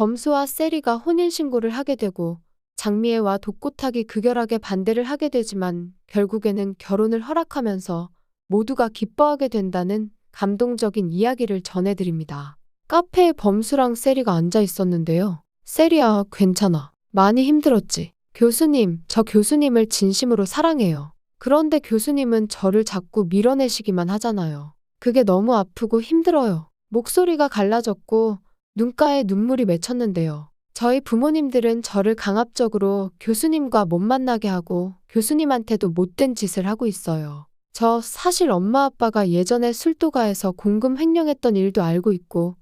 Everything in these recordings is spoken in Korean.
범수와 세리가 혼인신고를 하게 되고 장미애와 독고탁이 극열하게 반대를 하게 되지만 결국에는 결혼을 허락하면서 모두가 기뻐하게 된다는 감동적인 이야기를 전해드립니다. 카페에 범수랑 세리가 앉아 있었는데요. 세리야, 괜찮아. 많이 힘들었지. 교수님, 저 교수님을 진심으로 사랑해요. 그런데 교수님은 저를 자꾸 밀어내시기만 하잖아요. 그게 너무 아프고 힘들어요. 목소리가 갈라졌고 눈가에 눈물이 맺혔는데요. 저희 부모님들은 저를 강압적으로 교수님과 못 만나게 하고 교수님한테도 못된 짓을 하고 있어요. 저 사실 엄마 아빠가 예전에 술도가에서 공금 횡령했던 일도 알고 있고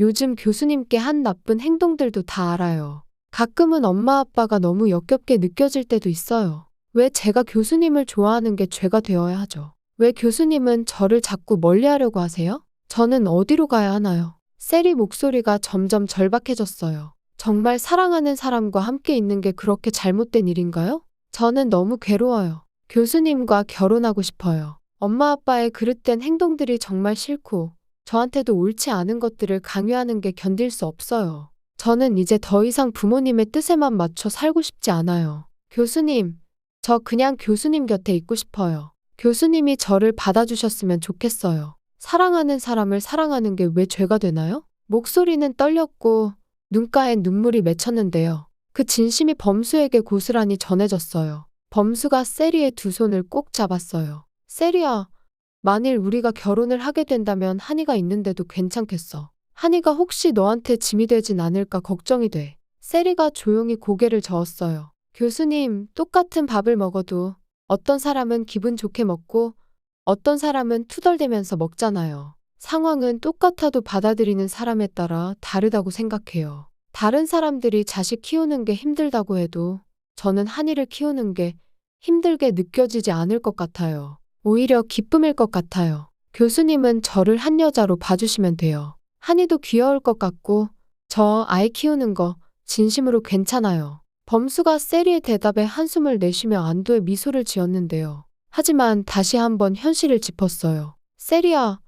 요즘 교수님께 한 나쁜 행동들도 다 알아요. 가끔은 엄마 아빠가 너무 역겹게 느껴질 때도 있어요. 왜 제가 교수님을 좋아하는 게 죄가 되어야 하죠? 왜 교수님은 저를 자꾸 멀리 하려고 하세요? 저는 어디로 가야 하나요? 세리 목소리가 점점 절박해졌어요. 정말 사랑하는 사람과 함께 있는 게 그렇게 잘못된 일인가요? 저는 너무 괴로워요. 교수님과 결혼하고 싶어요. 엄마 아빠의 그릇된 행동들이 정말 싫고 저한테도 옳지 않은 것들을 강요하는 게 견딜 수 없어요. 저는 이제 더 이상 부모님의 뜻에만 맞춰 살고 싶지 않아요. 교수님, 저 그냥 교수님 곁에 있고 싶어요. 교수님이 저를 받아주셨으면 좋겠어요. 사랑하는 사람을 사랑하는 게 왜 죄가 되나요? 목소리는 떨렸고 눈가엔 눈물이 맺혔는데요. 그 진심이 범수에게 고스란히 전해졌어요. 범수가 세리의 두 손을 꼭 잡았어요. 세리야, 만일 우리가 결혼을 하게 된다면 한이가 있는데도 괜찮겠어. 한이가 혹시 너한테 짐이 되진 않을까 걱정이 돼. 세리가 조용히 고개를 저었어요. 교수님, 똑같은 밥을 먹어도 어떤 사람은 기분 좋게 먹고 어떤 사람은 투덜대면서 먹잖아요. 상황은 똑같아도 받아들이는 사람에 따라 다르다고 생각해요. 다른 사람들이 자식 키우는 게 힘들다고 해도 저는 한이를 키우는 게 힘들게 느껴지지 않을 것 같아요. 오히려 기쁨일 것 같아요. 교수님은 저를 한 여자로 봐주시면 돼요. 한이도 귀여울 것 같고 저 아이 키우는 거 진심으로 괜찮아요. 범수가 세리의 대답에 한숨을 내쉬며 안도의 미소를 지었는데요. 하지만 다시 한번 현실을 짚었어요. 세리야,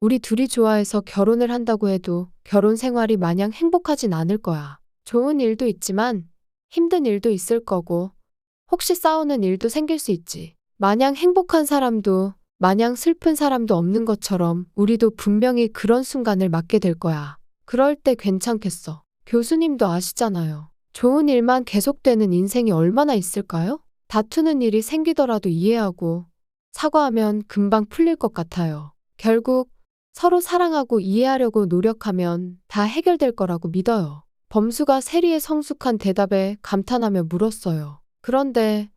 우리 둘이 좋아해서 결혼을 한다고 해도 결혼 생활이 마냥 행복하진 않을 거야. 좋은 일도 있지만 힘든 일도 있을 거고 혹시 싸우는 일도 생길 수 있지. 마냥 행복한 사람도 마냥 슬픈 사람도 없는 것처럼 우리도 분명히 그런 순간을 맞게 될 거야. 그럴 때 괜찮겠어. 교수님도 아시잖아요. 좋은 일만 계속되는 인생이 얼마나 있을까요? 다투는 일이 생기더라도 이해하고 사과하면 금방 풀릴 것 같아요. 결국 서로 사랑하고 이해하려고 노력하면 다 해결될 거라고 믿어요. 범수가 세리의 성숙한 대답에 감탄하며 물었어요. 그런데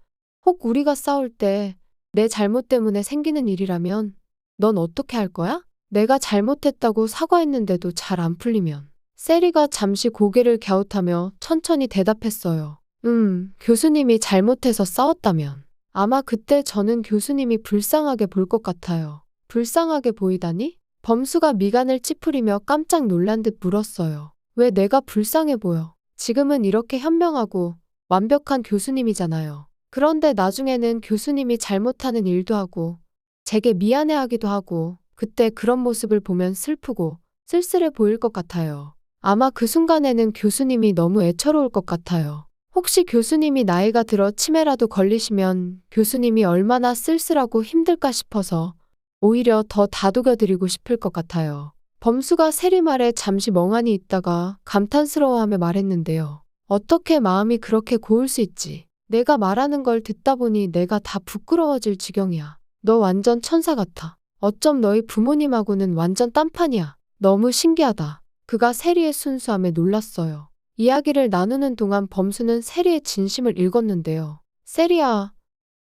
혹 우리가 싸울 때 내 잘못 때문에 생기는 일이라면 넌 어떻게 할 거야? 내가 잘못했다고 사과했는데도 잘 안 풀리면. 세리가 잠시 고개를 갸웃하며 천천히 대답했어요. 음, 교수님이 잘못해서 싸웠다면. 아마 그때 저는 교수님이 불쌍하게 볼 것 같아요. 불쌍하게 보이다니? 범수가 미간을 찌푸리며 깜짝 놀란 듯 물었어요. 왜 내가 불쌍해 보여? 지금은 이렇게 현명하고 완벽한 교수님이잖아요. 그런데 나중에는 교수님이 잘못하는 일도 하고 제게 미안해하기도 하고 그때 그런 모습을 보면 슬프고 쓸쓸해 보일 것 같아요. 아마 그 순간에는 교수님이 너무 애처로울 것 같아요. 혹시 교수님이 나이가 들어 치매라도 걸리시면 교수님이 얼마나 쓸쓸하고 힘들까 싶어서 오히려 더 다독여드리고 싶을 것 같아요. 범수가 세리 말에 잠시 멍하니 있다가 감탄스러워하며 말했는데요. 어떻게 마음이 그렇게 고울 수 있지? 내가 말하는 걸 듣다 보니 내가 다 부끄러워질 지경이야. 너 완전 천사 같아. 어쩜 너희 부모님하고는 완전 딴판이야. 너무 신기하다. 그가 세리의 순수함에 놀랐어요. 이야기를 나누는 동안 범수는 세리의 진심을 읽었는데요. 세리야,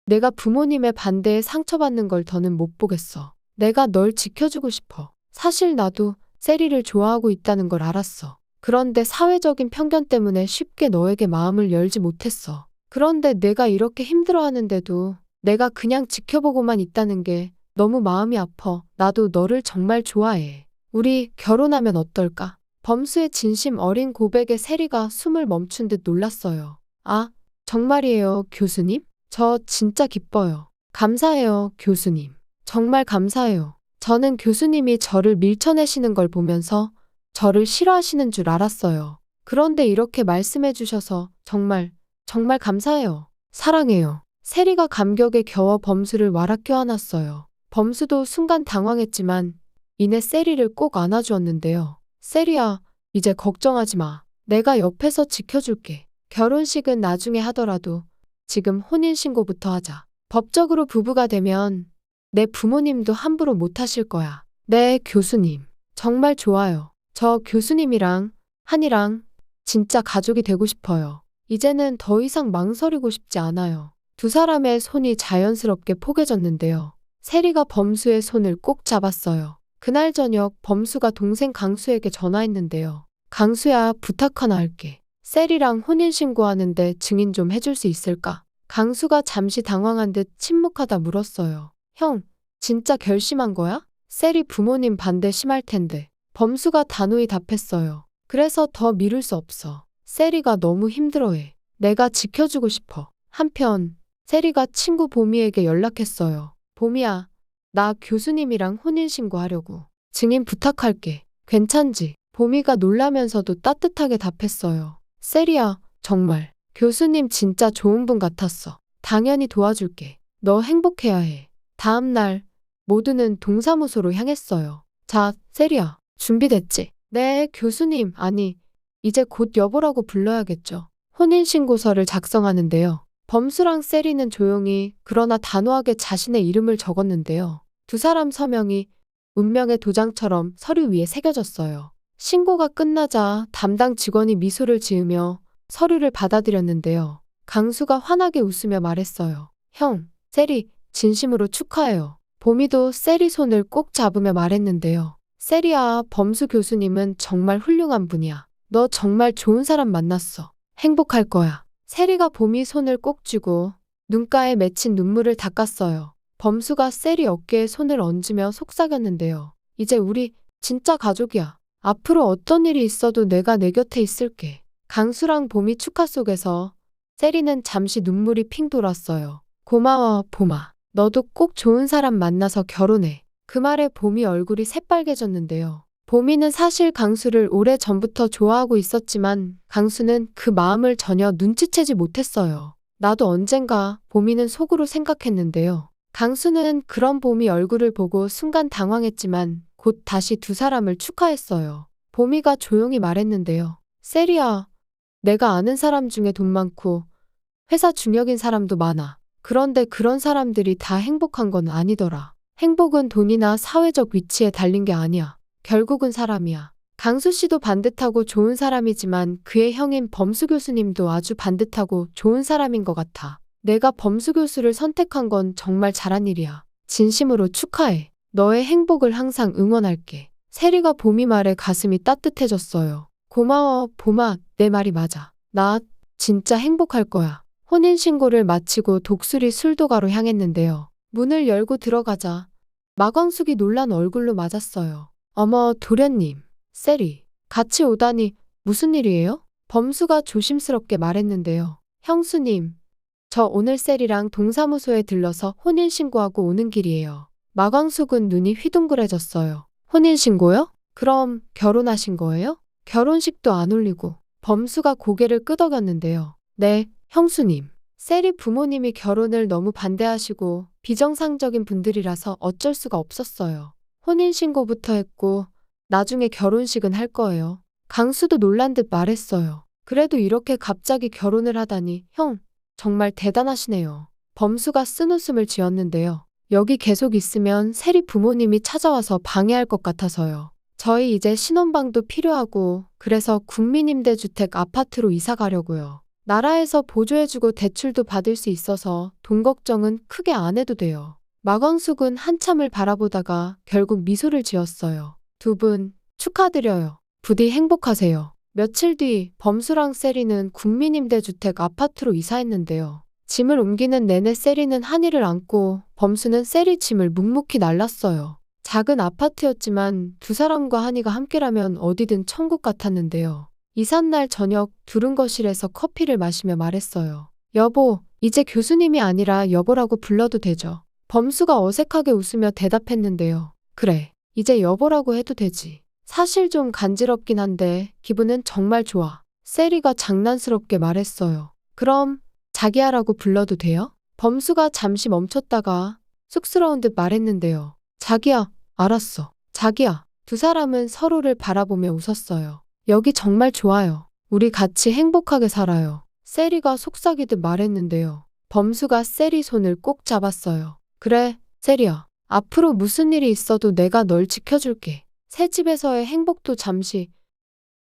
내가 부모님의 반대에 상처받는 걸 더는 못 보겠어. 내가 널 지켜주고 싶어. 사실 나도 세리를 좋아하고 있다는 걸 알았어. 그런데 사회적인 편견 때문에 쉽게 너에게 마음을 열지 못했어. 그런데 내가 이렇게 힘들어하는데도 내가 그냥 지켜보고만 있다는 게 너무 마음이 아파. 나도 너를 정말 좋아해. 우리 결혼하면 어떨까? 범수의 진심 어린 고백에 세리가 숨을 멈춘 듯 놀랐어요. 아, 정말이에요, 교수님? 저 진짜 기뻐요. 감사해요, 교수님. 정말 감사해요. 저는 교수님이 저를 밀쳐내시는 걸 보면서 저를 싫어하시는 줄 알았어요. 그런데 이렇게 말씀해 주셔서 정말, 정말 감사해요. 사랑해요. 세리가 감격에 겨워 범수를 와락 껴안았어요. 범수도 순간 당황했지만 이내 세리를 꼭 안아주었는데요. 세리야, 이제 걱정하지 마. 내가 옆에서 지켜줄게. 결혼식은 나중에 하더라도 지금 혼인신고부터 하자. 법적으로 부부가 되면 내 부모님도 함부로 못 하실 거야. 네, 교수님. 정말 좋아요. 저 교수님이랑 한이랑 진짜 가족이 되고 싶어요. 이제는 더 이상 망설이고 싶지 않아요. 두 사람의 손이 자연스럽게 포개졌는데요. 세리가 범수의 손을 꼭 잡았어요. 그날 저녁 범수가 동생 강수에게 전화했는데요. 강수야, 부탁 하나 할게. 세리랑 혼인신고하는데 증인 좀 해줄 수 있을까? 강수가 잠시 당황한 듯 침묵하다 물었어요. 형, 진짜 결심한 거야? 세리 부모님 반대 심할 텐데. 범수가 단호히 답했어요. 그래서 더 미룰 수 없어. 세리가 너무 힘들어해. 내가 지켜주고 싶어. 한편, 세리가 친구 보미에게 연락했어요. 보미야, 나 교수님이랑 혼인신고하려고. 증인 부탁할게. 괜찮지? 보미가 놀라면서도 따뜻하게 답했어요. 세리야, 정말. 교수님 진짜 좋은 분 같았어. 당연히 도와줄게. 너 행복해야 해. 다음 날, 모두는 동사무소로 향했어요. 자, 세리야, 준비됐지? 네, 교수님. 아니, 이제 곧 여보라고 불러야겠죠. 혼인신고서를 작성하는데요. 범수랑 세리는 조용히 그러나 단호하게 자신의 이름을 적었는데요. 두 사람 서명이 운명의 도장처럼 서류 위에 새겨졌어요. 신고가 끝나자 담당 직원이 미소를 지으며 서류를 받아들였는데요. 강수가 환하게 웃으며 말했어요. 형, 세리, 진심으로 축하해요. 보미도 세리 손을 꼭 잡으며 말했는데요. 세리야, 범수 교수님은 정말 훌륭한 분이야. 너 정말 좋은 사람 만났어. 행복할 거야. 세리가 봄이 손을 꼭 쥐고 눈가에 맺힌 눈물을 닦았어요. 범수가 세리 어깨에 손을 얹으며 속삭였는데요. 이제 우리 진짜 가족이야. 앞으로 어떤 일이 있어도 내가 내 곁에 있을게. 강수랑 봄이 축하 속에서 세리는 잠시 눈물이 핑 돌았어요. 고마워, 봄아. 너도 꼭 좋은 사람 만나서 결혼해. 그 말에 봄이 얼굴이 새빨개졌는데요. 봄이는 사실 강수를 오래 전부터 좋아하고 있었지만 강수는 그 마음을 전혀 눈치채지 못했어요. 나도 언젠가 봄이는 속으로 생각했는데요. 강수는 그런 봄이 얼굴을 보고 순간 당황했지만 곧 다시 두 사람을 축하했어요. 봄이가 조용히 말했는데요. 세리야, 내가 아는 사람 중에 돈 많고 회사 중역인 사람도 많아. 그런데 그런 사람들이 다 행복한 건 아니더라. 행복은 돈이나 사회적 위치에 달린 게 아니야. 결국은 사람이야. 강수 씨도 반듯하고 좋은 사람이지만 그의 형인 범수 교수님도 아주 반듯하고 좋은 사람인 것 같아. 내가 범수 교수를 선택한 건 정말 잘한 일이야. 진심으로 축하해. 너의 행복을 항상 응원할게. 세리가 봄이 말에 가슴이 따뜻해졌어요. 고마워, 봄아. 내 말이 맞아. 나 진짜 행복할 거야. 혼인신고를 마치고 독수리 술도가로 향했는데요. 문을 열고 들어가자 마광숙이 놀란 얼굴로 맞았어요. 어머, 도련님, 세리, 같이 오다니 무슨 일이에요? 범수가 조심스럽게 말했는데요. 형수님, 저 오늘 세리랑 동사무소에 들러서 혼인신고하고 오는 길이에요. 마광숙은 눈이 휘둥그레졌어요. 혼인신고요? 그럼 결혼하신 거예요? 결혼식도 안 올리고 범수가 고개를 끄덕였는데요. 네, 형수님. 세리 부모님이 결혼을 너무 반대하시고 비정상적인 분들이라서 어쩔 수가 없었어요. 혼인신고부터 했고 나중에 결혼식은 할 거예요. 강수도 놀란 듯 말했어요. 그래도 이렇게 갑자기 결혼을 하다니 형 정말 대단하시네요. 범수가 쓴 웃음을 지었는데요. 여기 계속 있으면 세리 부모님이 찾아와서 방해할 것 같아서요. 저희 이제 신혼방도 필요하고 그래서 국민임대주택 아파트로 이사 가려고요. 나라에서 보조해주고 대출도 받을 수 있어서 돈 걱정은 크게 안 해도 돼요. 마광숙은 한참을 바라보다가 결국 미소를 지었어요. 두 분 축하드려요. 부디 행복하세요. 며칠 뒤 범수랑 세리는 국민임대주택 아파트로 이사했는데요. 짐을 옮기는 내내 세리는 한이를 안고 범수는 세리 짐을 묵묵히 날랐어요. 작은 아파트였지만 두 사람과 한이가 함께라면 어디든 천국 같았는데요. 이삿날 저녁 두른 거실에서 커피를 마시며 말했어요. 여보, 이제 교수님이 아니라 여보라고 불러도 되죠. 범수가 어색하게 웃으며 대답했는데요. 그래, 이제 여보라고 해도 되지. 사실 좀 간지럽긴 한데 기분은 정말 좋아. 세리가 장난스럽게 말했어요. 그럼 자기야라고 불러도 돼요? 범수가 잠시 멈췄다가 쑥스러운 듯 말했는데요. 자기야, 알았어. 자기야. 두 사람은 서로를 바라보며 웃었어요. 여기 정말 좋아요. 우리 같이 행복하게 살아요. 세리가 속삭이듯 말했는데요. 범수가 세리 손을 꼭 잡았어요. 그래, 세리야. 앞으로 무슨 일이 있어도 내가 널 지켜줄게. 새 집에서의 행복도 잠시.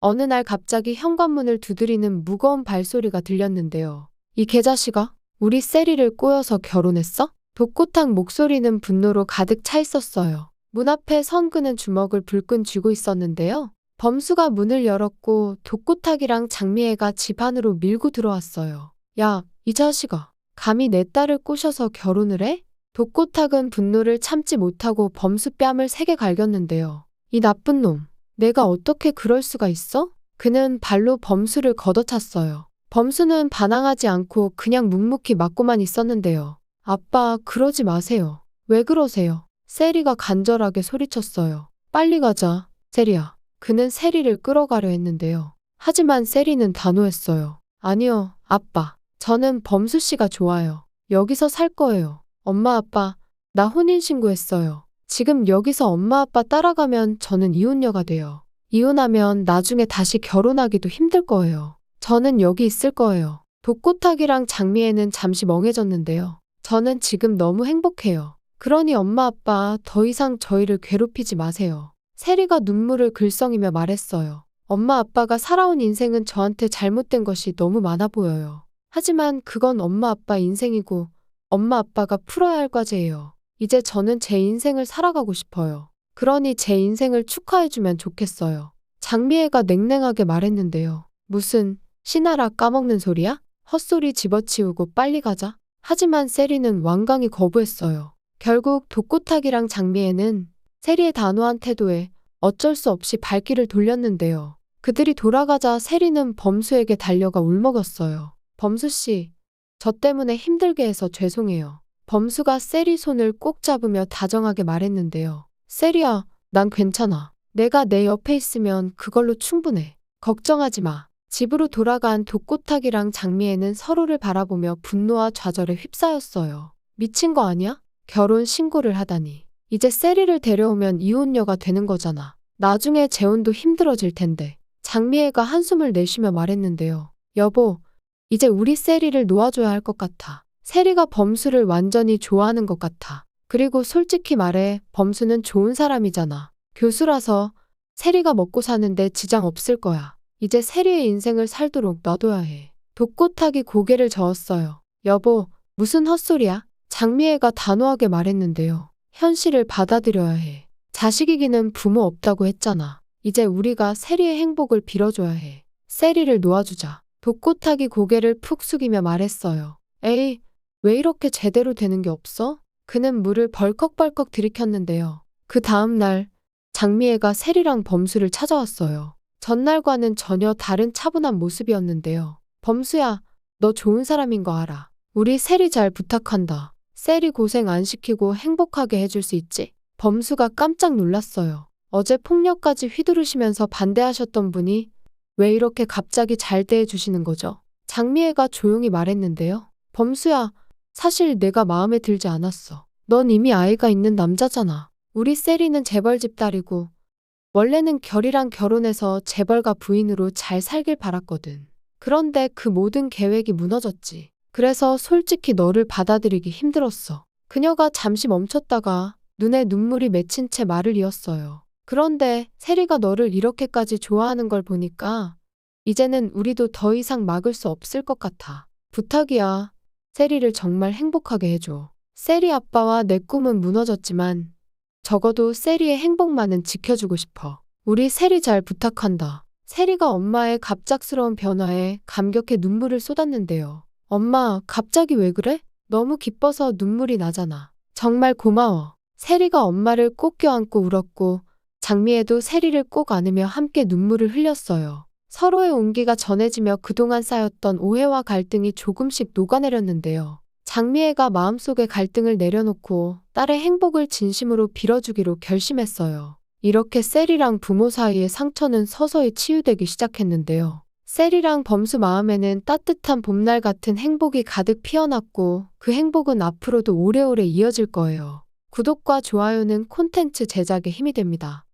어느 날 갑자기 현관문을 두드리는 무거운 발소리가 들렸는데요. 이 개자식아, 우리 세리를 꼬여서 결혼했어? 독고탕 목소리는 분노로 가득 차 있었어요. 문 앞에 선 그는 주먹을 불끈 쥐고 있었는데요. 범수가 문을 열었고 독고탁이랑 장미애가 집 안으로 밀고 들어왔어요. 야, 이 자식아. 감히 내 딸을 꼬셔서 결혼을 해? 독고탁은 분노를 참지 못하고 범수 뺨을 세게 갈겼는데요. 이 나쁜 놈. 내가 어떻게 그럴 수가 있어? 그는 발로 범수를 걷어찼어요. 범수는 반항하지 않고 그냥 묵묵히 맞고만 있었는데요. 아빠, 그러지 마세요. 왜 그러세요? 세리가 간절하게 소리쳤어요. 빨리 가자, 세리야. 그는 세리를 끌어가려 했는데요. 하지만 세리는 단호했어요. 아니요, 아빠. 저는 범수 씨가 좋아요. 여기서 살 거예요. 엄마, 아빠, 나 혼인신고했어요. 지금 여기서 엄마, 아빠 따라가면 저는 이혼녀가 돼요. 이혼하면 나중에 다시 결혼하기도 힘들 거예요. 저는 여기 있을 거예요. 독고탁이랑 장미애는 잠시 멍해졌는데요. 저는 지금 너무 행복해요. 그러니 엄마 아빠 더 이상 저희를 괴롭히지 마세요. 세리가 눈물을 글썽이며 말했어요. 엄마 아빠가 살아온 인생은 저한테 잘못된 것이 너무 많아 보여요. 하지만 그건 엄마 아빠 인생이고 엄마 아빠가 풀어야 할 과제예요. 이제 저는 제 인생을 살아가고 싶어요. 그러니 제 인생을 축하해주면 좋겠어요. 장미애가 냉랭하게 말했는데요. 무슨 신하라 까먹는 소리야? 헛소리 집어치우고 빨리 가자. 하지만 세리는 완강히 거부했어요. 결국 독고탁이랑 장미애는 세리의 단호한 태도에 어쩔 수 없이 발길을 돌렸는데요. 그들이 돌아가자 세리는 범수에게 달려가 울먹였어요. 범수 씨, 저 때문에 힘들게 해서 죄송해요. 범수가 세리 손을 꼭 잡으며 다정하게 말했는데요. 세리야, 난 괜찮아. 내가 내 옆에 있으면 그걸로 충분해. 걱정하지 마. 집으로 돌아간 독고탁이랑 장미애는 서로를 바라보며 분노와 좌절에 휩싸였어요. 미친 거 아니야? 결혼 신고를 하다니. 이제 세리를 데려오면 이혼녀가 되는 거잖아. 나중에 재혼도 힘들어질 텐데. 장미애가 한숨을 내쉬며 말했는데요. 여보, 이제 우리 세리를 놓아줘야 할 것 같아. 세리가 범수를 완전히 좋아하는 것 같아. 그리고 솔직히 말해, 범수는 좋은 사람이잖아. 교수라서 세리가 먹고 사는데 지장 없을 거야. 이제 세리의 인생을 살도록 놔둬야 해. 독고탁이 고개를 저었어요. 여보, 무슨 헛소리야? 장미애가 단호하게 말했는데요. 현실을 받아들여야 해. 자식이기는 부모 없다고 했잖아. 이제 우리가 세리의 행복을 빌어줘야 해. 세리를 놓아주자. 독고탁이 고개를 푹 숙이며 말했어요. 에이, 왜 이렇게 제대로 되는 게 없어? 그는 물을 벌컥벌컥 들이켰는데요. 그 다음 날, 장미애가 세리랑 범수를 찾아왔어요. 전날과는 전혀 다른 차분한 모습이었는데요. 범수야, 너 좋은 사람인 거 알아. 우리 세리 잘 부탁한다. 세리 고생 안 시키고 행복하게 해줄 수 있지? 범수가 깜짝 놀랐어요. 어제 폭력까지 휘두르시면서 반대하셨던 분이 왜 이렇게 갑자기 잘 대해 주시는 거죠? 장미애가 조용히 말했는데요. 범수야, 사실 내가 마음에 들지 않았어. 넌 이미 아이가 있는 남자잖아. 우리 세리는 재벌 집 딸이고 원래는 결이랑 결혼해서 재벌가 부인으로 잘 살길 바랐거든. 그런데 그 모든 계획이 무너졌지. 그래서 솔직히 너를 받아들이기 힘들었어. 그녀가 잠시 멈췄다가 눈에 눈물이 맺힌 채 말을 이었어요. 그런데 세리가 너를 이렇게까지 좋아하는 걸 보니까 이제는 우리도 더 이상 막을 수 없을 것 같아. 부탁이야. 세리를 정말 행복하게 해줘. 세리 아빠와 내 꿈은 무너졌지만 적어도 세리의 행복만은 지켜주고 싶어. 우리 세리 잘 부탁한다. 세리가 엄마의 갑작스러운 변화에 감격해 눈물을 쏟았는데요. 엄마, 갑자기 왜 그래? 너무 기뻐서 눈물이 나잖아. 정말 고마워. 세리가 엄마를 꼭 껴안고 울었고, 장미애도 세리를 꼭 안으며 함께 눈물을 흘렸어요. 서로의 온기가 전해지며 그동안 쌓였던 오해와 갈등이 조금씩 녹아내렸는데요. 장미애가 마음속의 갈등을 내려놓고 딸의 행복을 진심으로 빌어주기로 결심했어요. 이렇게 셀이랑 부모 사이의 상처는 서서히 치유되기 시작했는데요. 셀이랑 범수 마음에는 따뜻한 봄날 같은 행복이 가득 피어났고 그 행복은 앞으로도 오래오래 이어질 거예요. 구독과 좋아요는 콘텐츠 제작에 힘이 됩니다.